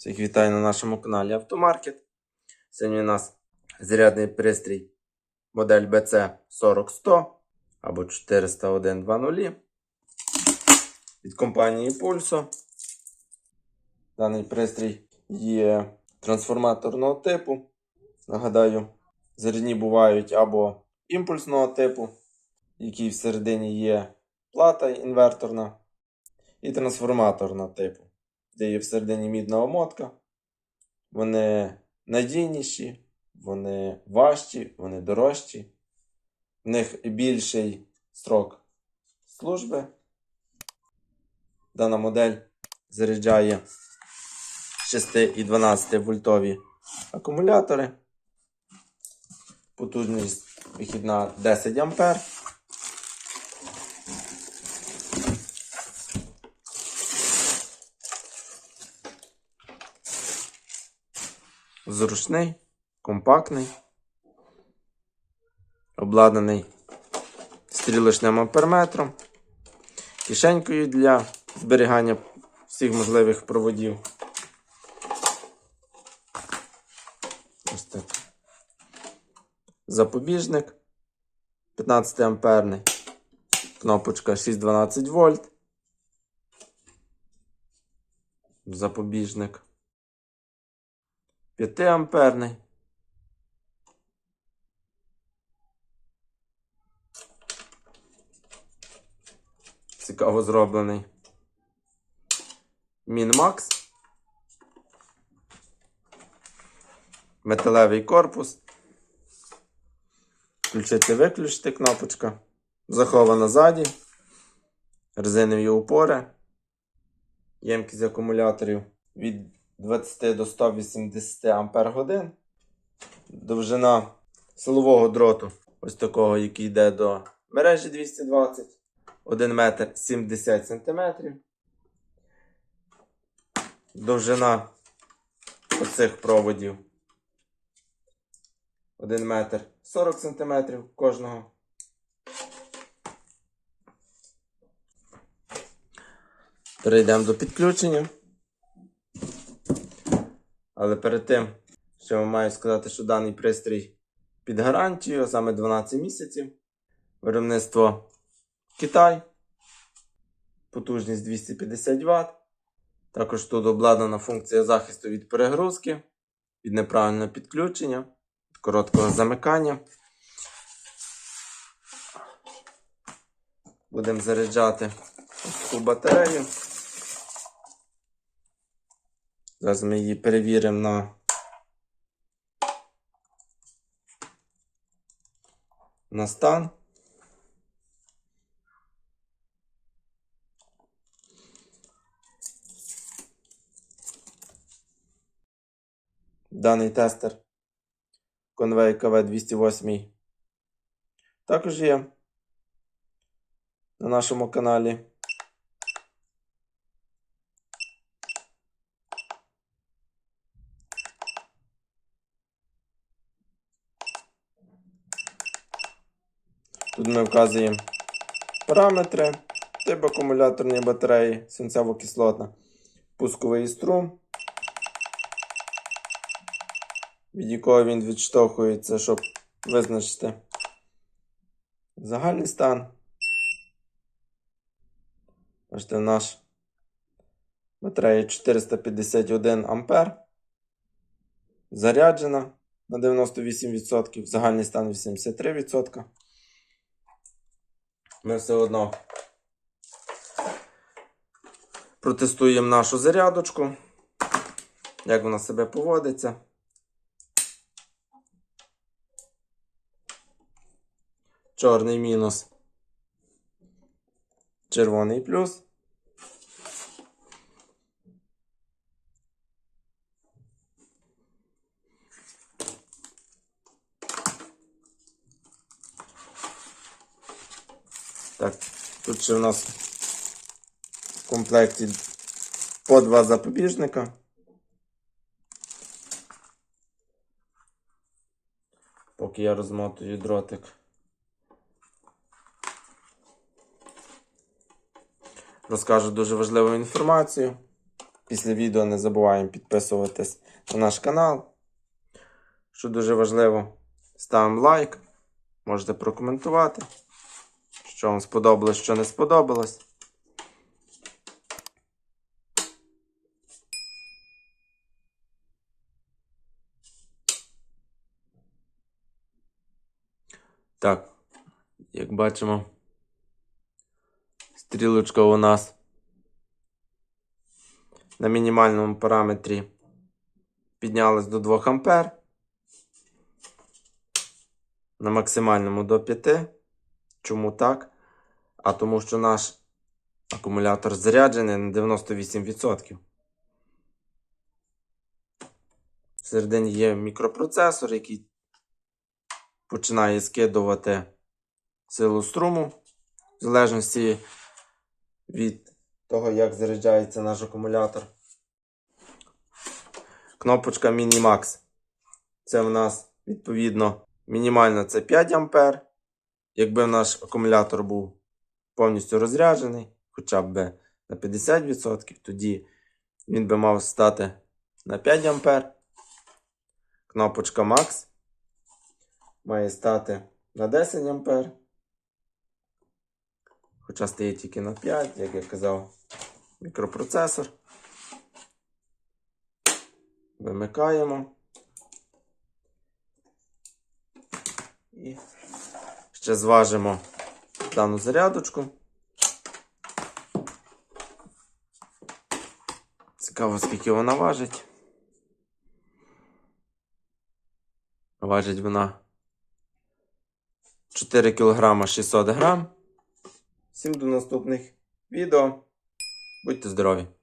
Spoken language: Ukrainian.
Всіх вітаю на нашому каналі Автомаркет. Сьогодні у нас зарядний пристрій модель BC 40100 або 40120 від компанії Pulso. Даний пристрій є трансформаторного типу. Нагадаю, зарядні бувають або імпульсного типу, який всередині є плата інверторна, і трансформаторного типу де є всередині мідна омотка. Вони надійніші, вони важчі, вони дорожчі. В них більший строк служби. Дана модель заряджає 6 і 12 вольтові акумулятори. Потужність вихідна 10 ампер. Зручний, компактний, обладнаний стрілочним амперметром, кишенькою для зберігання всіх можливих проводів. Ось так. Запобіжник 15 амперний, кнопочка 612 вольт. Запобіжник. 5 амперний. Цікаво зроблений. Мінмакс. Металевий корпус. Включити виключити кнопочка. Захована ззаді. Резинові упори. Ємкість акумуляторів від 20 до 180 ампер годин. Довжина силового дроту, ось такого, який йде до мережі 220, 1 метр 70 сантиметрів. Довжина оцих проводів 1 метр 40 сантиметрів кожного. Перейдемо до підключення. Але перед тим, що маю сказати, що даний пристрій під гарантією, саме 12 місяців. Виробництво Китай. Потужність 250 Вт. Також тут обладнана функція захисту від перегрузки, від неправильного підключення, від короткого замикання. Будемо заряджати цю батарею. Зараз ми її перевіримо на на стан. Даний тестер Convey KV208 також є на нашому каналі. Тут ми вказуємо параметри, тип акумуляторної батареї, свинцево-кислотна, пусковий струм, від якого він відштовхується, щоб визначити загальний стан. Бачите, наш батарея 451 ампер. Заряджена на 98%, загальний стан 83%. Ми все одно протестуємо нашу зарядочку, як вона себе поводиться. Чорний мінус. Червоний плюс. Так, тут ще у нас в комплекті по два запобіжника. Поки я розмотую дротик. Розкажу дуже важливу інформацію. Після відео не забуваємо підписуватись на наш канал. Що дуже важливо, ставимо лайк. Можете прокоментувати, що вам сподобалось, що не сподобалось. Так, як бачимо, стрілочка у нас на мінімальному параметрі піднялась до 2 ампер. На максимальному до 5. Чому так? А тому що наш акумулятор заряджений на 98%. Всередині є мікропроцесор, який починає скидувати силу струму, в залежності від того, як заряджається наш акумулятор. Кнопочка Minimax. Це в нас відповідно мінімально це 5 А. Якби наш акумулятор був повністю розряджений, хоча б на 50%, тоді він би мав стати на 5 А. Кнопочка Max має стати на 10 А. Хоча стоїть тільки на 5, як я казав, мікропроцесор. Вимикаємо. І ще зважимо дану зарядочку. Цікаво, скільки вона важить. Важить вона 4 кг 600 грам. Всім до наступних відео. Будьте здорові!